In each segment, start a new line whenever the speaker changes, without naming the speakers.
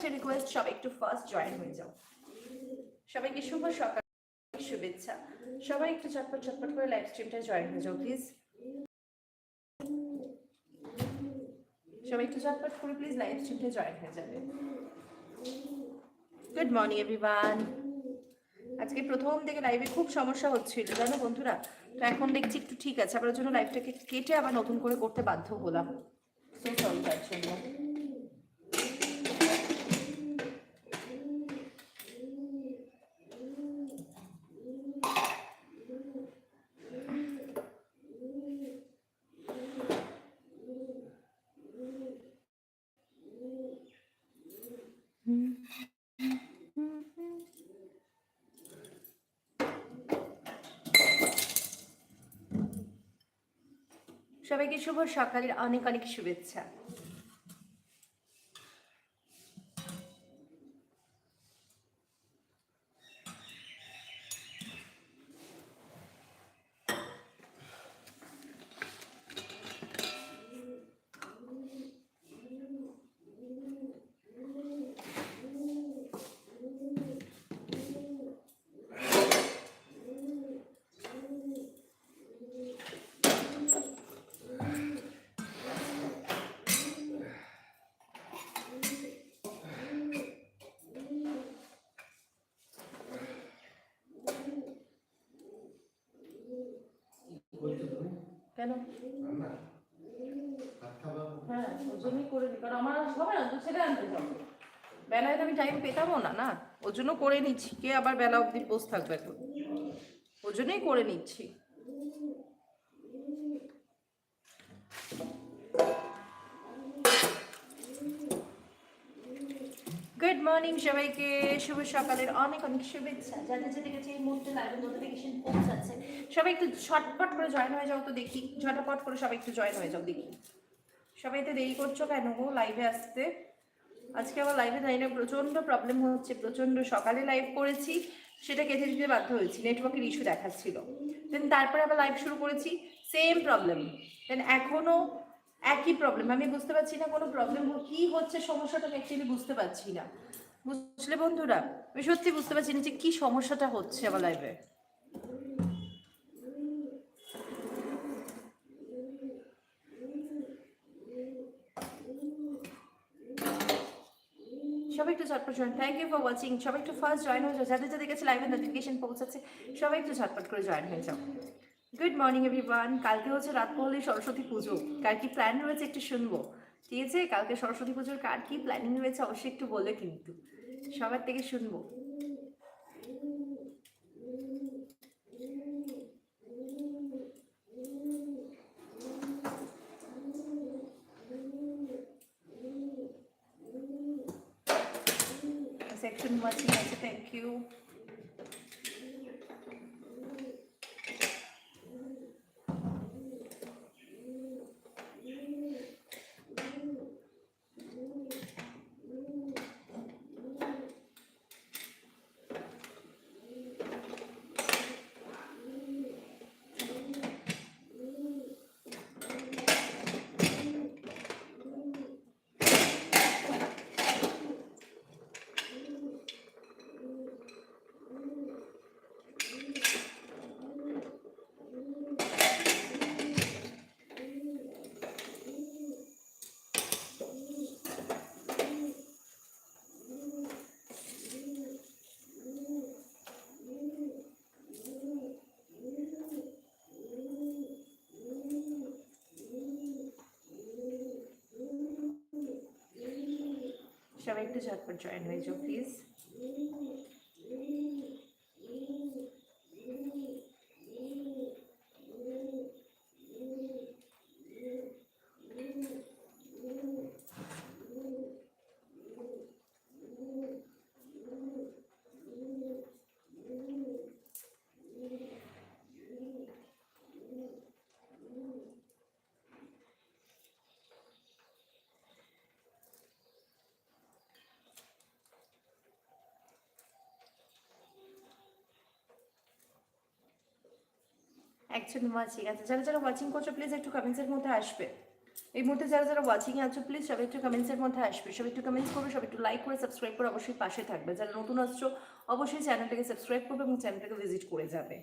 Request সবাই একটু first join হয়ে যাও সবাইকে শুভ সকাল। শুভেচ্ছা। সবাই একটু চটপট চটপট করে লাইভ স্ট্রিমটা জয়েন হয়ে যাও প্লিজ সবাই একটু চটপট করে প্লিজ লাইভ স্ট্রিমটা জয়েন হয়ে যাবে। গুড মর্নিং এভরিওয়ান আজকে প্রথম থেকে লাইভে খুব সমস্যা হচ্ছিল, জানো বন্ধুরা? তো এখন দেখছি একটু ঠিক আছে। ওর জন্য লাইভটাকে কেটে আবার নতুন করে করতে বাধ্য হলাম। সরি তার জন্য। সবাইকে শুভ সকালের অনেক অনেক শুভেচ্ছা। কেন? হ্যাঁ ওই জন্যই করে দিই কারণ আমার হবে না তো ছেলে আনতে যাব। বেলায় তো আমি টাইম পেতামও না না? ওর জন্য করে নিচ্ছি। কে আবার বেলা অবধি বসে থাকবে এখন? ওর জন্যই করে নিচ্ছি। গুড মর্নিং সবাইকে। শুভ সকালের অনেক অনেক শুভেচ্ছা। যাদের যাদের কাছে এই মুহূর্তে লাইভের নোটিফিকেশন পৌঁছাচ্ছে, সবাই একটু ঝটপট করে জয়েন হয়ে যাও তো দেখি। ঝটপট করে সবাই একটু জয়েন হয়ে যাও দেখি। সবাই তো দেরি করছ কেন গো লাইভে আসতে? আজকে আমার লাইভে জানি না, প্রচণ্ড প্রবলেম হচ্ছে, প্রচণ্ড সকালে লাইভ করেছি, সেটা কেটে দিতে বাধ্য হয়েছি নেটওয়ার্কের ইস্যু দেখাচ্ছিল। দেন তারপরে আবার লাইভ শুরু করেছি সেম প্রবলেম দেন এখনও একই প্রবলেম আমি বুঝতে পারছি না কোনো প্রবলেম কি হচ্ছে, সমস্যাটা অ্যাকচুয়ালি বুঝতে পারছি না। বুঝলে বন্ধুরা? আমি সত্যি বুঝতে পারছি না যে কি সমস্যাটা হচ্ছে আমার লাইভে সবাই একটু ঝটপট join thank you for watching সবাই একটু ফার্স্ট জয়েন হয়ে যাও। যাদের যাদের কাছে লাইভের নোটিফিকেশন পৌঁছাচ্ছে, সবাই একটু ঝটপট করে জয়েন হয়ে যাও। গুড মর্নিং এভরিওয়ান কালকে হচ্ছে রাত পড়লে সরস্বতী পুজো। কার কি প্ল্যান রয়েছে একটু শুনব। ঠিক আছে? কালকে সরস্বতী পুজোর কার কি প্ল্যানিং রয়েছে অবশ্যই একটু বলে কিন্তু। সবার থেকে শুনব সেকশন ওয়াচিং আছে থ্যাংক ইউ সবাই একটু ঝটপট জয়েন হয়ে যাও প্লিজ একজন ওয়াচিং আছে যারা যারা ওয়াচিং করছ প্লিজ একটু কমেন্টসের মধ্যে আসবে। এই মুহূর্তে যারা যারা ওয়াচিং আছো প্লিজ সবাই একটু কমেন্টসের মধ্যে আসবে। সবাই একটু কমেন্টস করবে, সবাই একটু লাইক করে সাবস্ক্রাইব করে অবশ্যই পাশে থাকবে। যারা নতুন আসছো, অবশ্যই চ্যানেলটাকে সাবস্ক্রাইব করবে এবং চ্যানেলটাকে ভিজিট করে যাবে।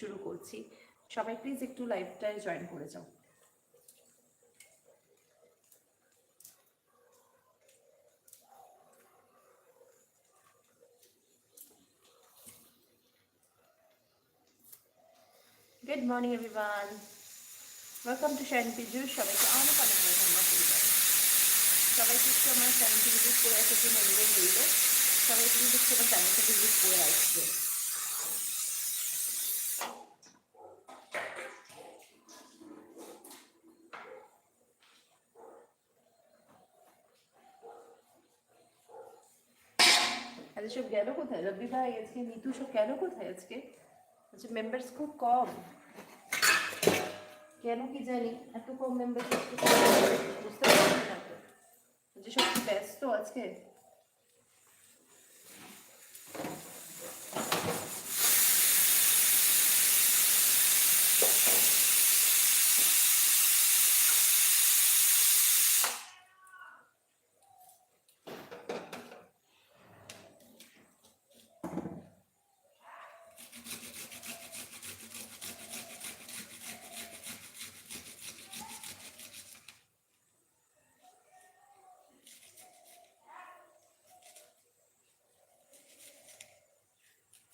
শুরু করছি। সবাই প্লিজ একটু লাইভটায় জয়েন করে যাও। Good morning everyone welcome to shine পিজু সবাইকে অনেক অনেক আমার পরিবারে সবাইকে আমার চ্যানেলটি ভিজিট করে আসার জন্য অনুরোধ সবাই প্লিজ একটু আমার চ্যানেলটা ভিজিট করে আসবে আরে সব গেল কোথায়? রবি ভাই আজকে নিতু সব গেল কোথায় আজকে? আচ্ছা মেম্বার্স খুব কম। কেন কি জানি? এত কম মেম্বার বুঝতে পারছি না যে সব ব্যস্ত আজকে?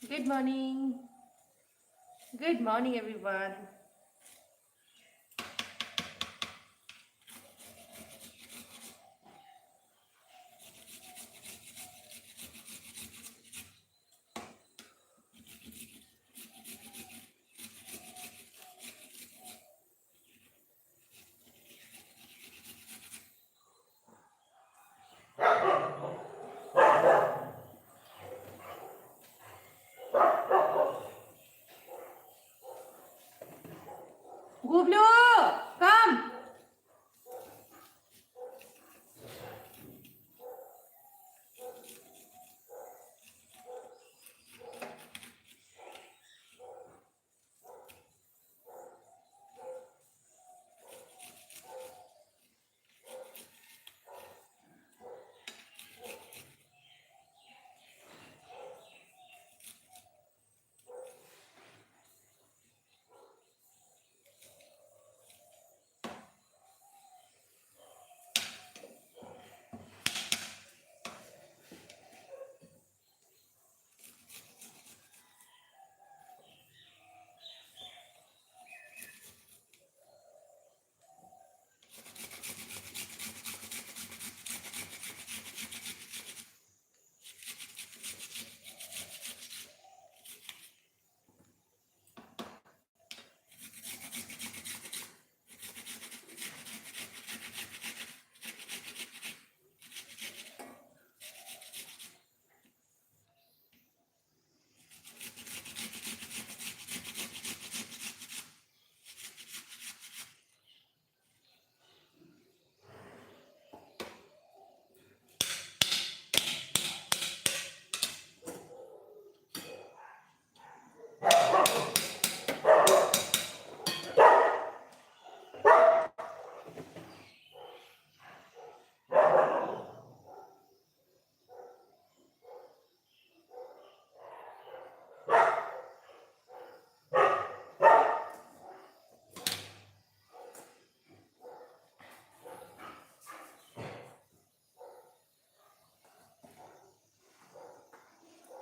Good morning. Good morning, everyone. Gublio!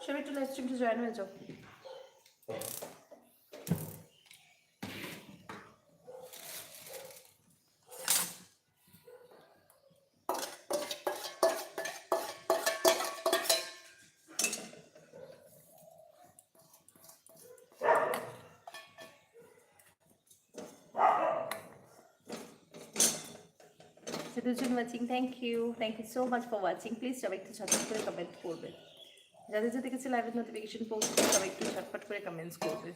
সবাই একটু লাইভ স্ট্রিমটা জয়েন হয়ে যাও সেতুজন watching thank you thank you so much for watching please সবাই একটু ঝটপট করে কমেন্ট করবে যাদের যাদের কাছে লাইভের নোটিফিকেশন পৌঁছবে সবাই একটু ঝটপট করে কমেন্টস করবে।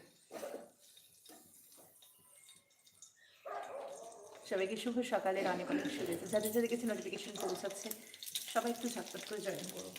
সবাইকে শুভ সকালের অনেক অনেক শুভেচ্ছা। যাদের যাদের কাছে নোটিফিকেশন পৌঁছাচ্ছে, সবাই একটু ঝটপট করে জয়েন করো।